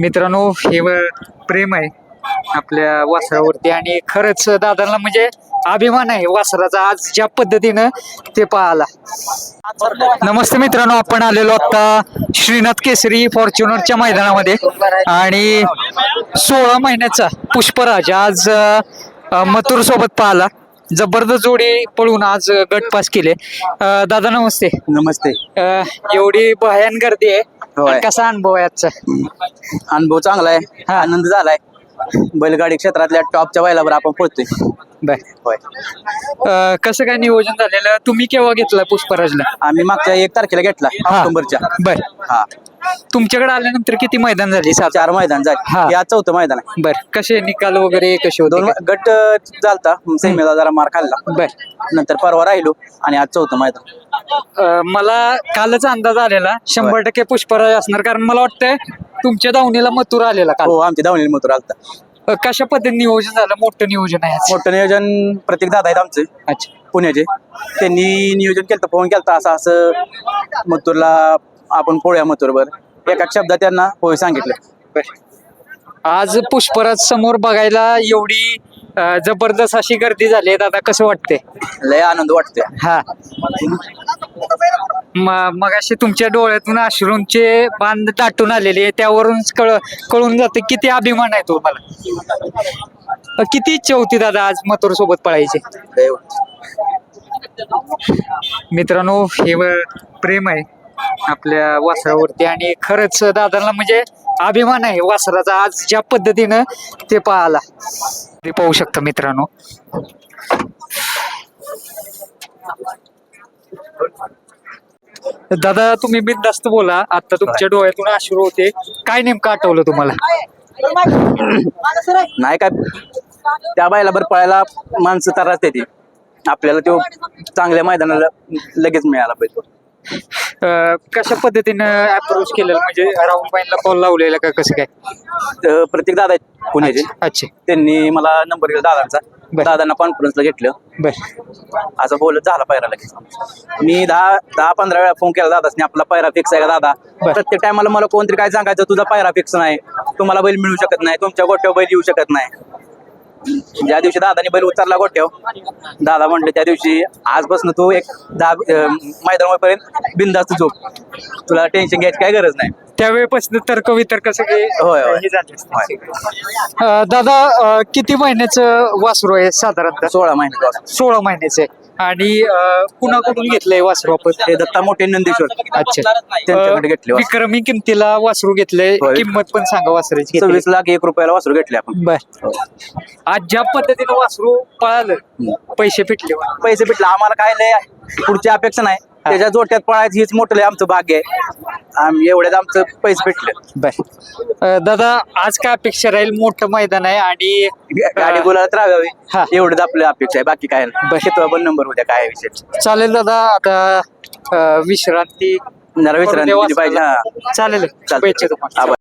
मित्रांनो हे प्रेम आहे आपल्या वासरावरती आणि खरंच दादांना म्हणजे अभिमान आहे वासराचा आज ज्या पद्धतीनं ते पाहला. नमस्ते मित्रांनो आपण आलेलो आता श्रीनाथ केसरी फॉर्च्युनरच्या मैदानामध्ये. आणि सोळा महिन्याचा पुष्पराज आज मथुर सोबत पाहला. जबरदस्त जोडी पळून आज गट पास केले दादा नमस्ते. नमस्ते. एवढी भयान गर्दी आहे. होय. आणि कसा अनुभव आहे आजचा अनुभव चांगला आहे हा. आनंद झालाय बैलगाडी क्षेत्रातल्या टॉपच्या बैलावर आपण पोहोचतोय. बर होय. अं, कसं काय नियोजन झालेलं? तुम्ही केव्हा घेतला पुष्पराजला? आम्ही मागच्या एक तारखेला घेतला हा. ऑक्टोबरच्या. बर हा. तुमच्याकडे आल्यानंतर किती मैदान झाली? सात चार मैदान हा. झाले या चौथं मैदान आहे. बर. कसे निकाल वगैरे कसे होते? दोन गट अं, झालता. सेमीला जरा मार खाल्ला. बर नंतर परवा राहिलो आणि आज चौथं मैदान. अं, मला कालच अंदाज आलेला. शंभर टक्के पुष्पराज असणार. कारण मला वाटतंय तुमच्या दावणीला मथुर आलेला काल हो आमच्या धावणी मथुर आलता. अं, कशा पद्धतीने नियोजन झालं? मोठं नियोजन आहे आज. मोठं नियोजन प्रत्येक दादा आहेत आमचे. अच्छा. पुण्याचे. त्यांनी नियोजन केलं फोन केलता असं असं मथुरला आपण पोळ्या मथुरवर एका शब्दात त्यांना होय सांगितलं. आज पुष्पराज समोर बघायला एवढी अं, जबरदस्त अशी गर्दी झाली आहे दादा कसं वाटते लय आनंद वाटतोय. हा. मग असे तुमच्या डोळ्यातून अश्रूंचे बांध दाटून आलेले आहे त्यावरून कळ कळून जातं किती अभिमान आहे तुम्हाला किती इच्छा होती दादा आज मथुर सोबत पळायचे? मित्रांनो हे प्रेम आहे आपल्या वासरावरती आणि खरंच दादांना म्हणजे अभिमान आहे वासराचा. आज ज्या पद्धतीनं ते पाहला ते पाहू शकता मित्रांनो. दादा तुम्ही बिनधास्त बोला. आता तुमच्या डोळ्यातून अश्रू होते. काय नेमकं आठवलं तुम्हाला? नाही काय त्या बायला बरं पळायला माणसं त्रास देते. आपल्याला तो चांगल्या मैदानाला लगेच मिळाला पाहिजे. अं, कशा पद्धतीनं अप्रोच केलेलं? म्हणजे राहुल बाईंना कॉल लावलेला का कसं काय? तर प्रत्येक दादा आहेत पुण्याचे. अच्छा. त्यांनी मला नंबर दिला दादांचा. बर. दादांना कॉन्फरन्सला घेतलं. बर. असं बोलत झाला पायरा लगेच मी दहा दहा पंधरा वेळा फोन केला दादासनी आपला पायरा फिक्स आहे का दादा? बर. प्रत्येक टायमाला मला कोणतरी काय सांगायचं तुझा पायरा फिक्स नाही. तुम्हाला बैल मिळू शकत नाही तुमच्या गोट्यावर बैल येऊ शकत नाही. ज्या दिवशी दादाने बैल उतरला गोट्यावर दादा म्हटले त्या दिवशी आजपासून तू एक दहा मैदानापर्यंत बिंदास्त झोप. तुला टेन्शन घ्यायची काय गरज नाही. त्यावेळेपासून तर्क वितर्क सगळे होय, होय. हे झाले असतील. अं, दादा अं, किती महिन्याचं वासरू आहे साधारणतः? सोळा महिन्याचा सोळा महिन्याचं. आहे आणि कुणाकडून घेतलंय वासरू आपण? हे दत्ता मोठे नंदेश्वर. अच्छा. त्यांच्याकडे घेतले विक्रमी किमतीला वासरू घेतलंय. होय. किंमत पण सांगा वासराची सव्वीस लाख एक रुपयाला वासरू घेतले आपण. बर. आज ज्या पद्धतीनं वासरू पळालं पैसे फिटले पैसे भेटले आम्हाला काय लय पुढची अपेक्षा नाही. त्याच्या जोट्यात पळायचं हेच मोठं लय आमचं भाग्य आहे. आम्ही एवढ्यात आमचं पैसे भेटले. बर. दादा आज काय अपेक्षा राहील? मोठं मैदान आहे आणि गाडी बोलायला हा. राहावी एवढंच आपली अपेक्षा आहे. बाकी काय नाही. शेतवा पण नंबर होत्या काय विषय चालेल दादा आता अं, विश्रांती जरा विश्रांती दिली पाहिजे. हा. चालेल. चालतंय. शुभेच्छा तुम्हाला. आभार.